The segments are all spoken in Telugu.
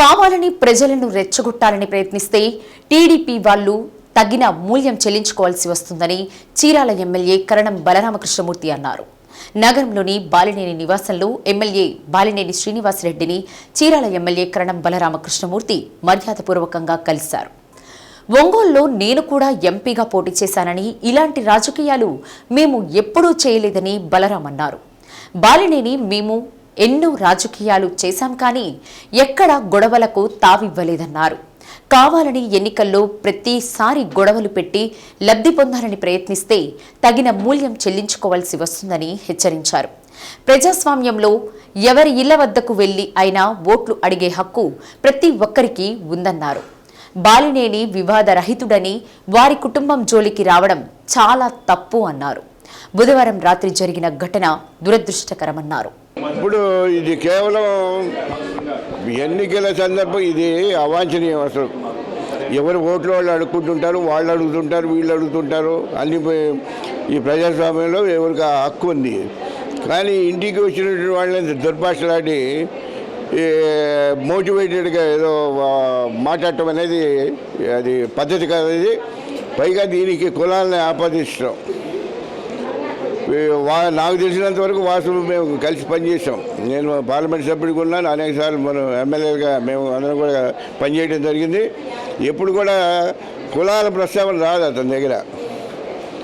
కావాలని ప్రజలను రెచ్చగొట్టాలని ప్రయత్నిస్తే టీడీపీ వాళ్ళు తగిన మూల్యం చెల్లించుకోవాల్సి వస్తుందని చీరాల ఎమ్మెల్యే కరణం బలరామకృష్ణమూర్తి అన్నారు. నగరంలోని బాలినేని నివాసంలో ఎమ్మెల్యే బాలినేని శ్రీనివాసరెడ్డిని చీరాల ఎమ్మెల్యే కరణం బలరామకృష్ణమూర్తి మర్యాదపూర్వకంగా కలిశారు. ఒంగోలులో నేను కూడా ఎంపీగా పోటీ చేశానని ఇలాంటి రాజకీయాలు మేము ఎప్పుడూ చేయలేదని బలరాం అన్నారు బాలినేని మేము ఎన్నో రాజకీయాలు చేశాం కానీ ఎక్కడ గొడవలకు తావివ్వలేదన్నారు. కావాలని ఎన్నికల్లో ప్రతిసారి గొడవలు పెట్టి లబ్ధి పొందాలని ప్రయత్నిస్తే తగిన మూల్యం చెల్లించుకోవాల్సి వస్తుందని హెచ్చరించారు. ప్రజాస్వామ్యంలో ఎవరి ఇళ్ళ వద్దకు వెళ్ళి అయినా ఓట్లు అడిగే హక్కు ప్రతి ఒక్కరికి ఉందన్నారు. బాలినేని వివాదరహితుడని వారి కుటుంబం జోలికి రావడం చాలా తప్పు అన్నారు. బుధవారం రాత్రి జరిగిన ఘటన దురదృష్టకరమన్నారు. ఇప్పుడు ఇది కేవలం ఎన్నికల సందర్భం ఇది అవాంఛనీయం అసలు. ఎవరు ఓట్లు వాళ్ళు అడుక్కుంటుంటారు వాళ్ళు అడుగుతుంటారు వీళ్ళు అడుగుతుంటారు అన్ని ఈ ప్రజాస్వామ్యంలో ఎవరికి హక్కు ఉంది. కానీ ఇంటికి వచ్చినటువంటి వాళ్ళని దుర్భాషలాడి మోటివేటెడ్గా ఏదో మాట్లాడటం అనేది అది పద్ధతి కాదు పైగా దీనికి కులాలని ఆపాదించడం నాకు తెలిసినంత వరకు వాసులు మేము కలిసి పనిచేసాం నేను పార్లమెంట్ సభ్యుడికి ఉన్నాను అనేక సార్లు మనం ఎమ్మెల్యేగా మేము అందరం కూడా పనిచేయడం జరిగింది. ఎప్పుడు కూడా కులాల ప్రస్తావన రాదు అతని దగ్గర.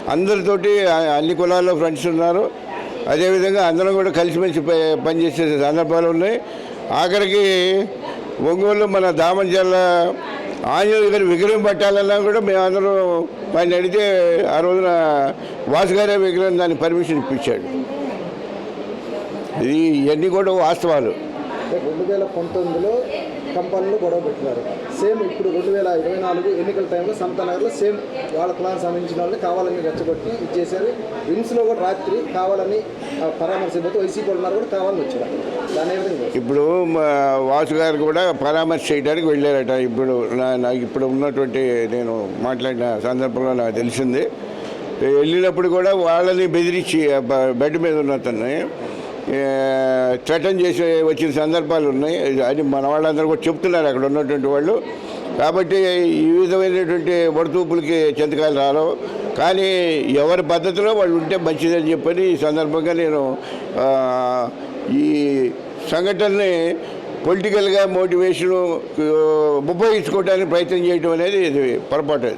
అందరితోటి అన్ని కులాల్లో ఫ్రెండ్స్ ఉన్నారు. అదేవిధంగా అందరం కూడా కలిసిమెలిసి ప- పనిచేసే సందర్భాలు ఉన్నాయి. ఆఖరికి ఒంగోలు మన దామచర్ల ఆంజనేయులు గారి విగ్రహం పట్టాలన్నా కూడా మేమందరం ఆయన అడిగితే ఆ రోజున వాసు గారే విగ్రహం దానికి పర్మిషన్ ఇప్పించాడు. ఇది ఇవన్నీ కూడా వాస్తవాలు. రెండు వేల పంతొమ్మిదిలో కంపెనీలు గొడవ పెట్టినారు. సేమ్ ఇప్పుడు రెండు వేల ఇరవై నాలుగు ఎన్నికల టైంలో సంతానగర్లో సేమ్ వాళ్ళ కులానికి సంబంధించిన వాళ్ళని కావాలని రెచ్చగొట్టి ఇచ్చేసారు విమ్స్లో కూడా రాత్రి కావాలని పరామర్శ పరామర్శిపోతే వైసీపీ ఉన్నారు కూడా కావాలని వచ్చారు. దాని ఇప్పుడు మా వాసు గారు కూడా పరామర్శ చేయడానికి వెళ్ళారట. ఇప్పుడు నా- నాకు ఇప్పుడు ఉన్నటువంటి నేను మాట్లాడిన సందర్భంలో నాకు తెలిసింది. వెళ్ళినప్పుడు కూడా వాళ్ళని బెదిరించి బెడ్ మీద ఉన్న చట్టం థ్రెటన్ చేసి వచ్చిన సందర్భాలు ఉన్నాయి. అది మన వాళ్ళందరూ కూడా చెప్తున్నారు అక్కడ ఉన్నటువంటి వాళ్ళు. కాబట్టి ఈ విధమైనటువంటి వడతూపులకి చెంతకాలు రావు కానీ ఎవరి పద్ధతిలో వాళ్ళు ఉంటే మంచిదని చెప్పని ఈ సందర్భంగా నేను ఈ సంఘటనని పొలిటికల్గా మోటివేషన్ ఉపయోగించుకోవడానికి ప్రయత్నం చేయడం అనేది ఇది పొరపాటు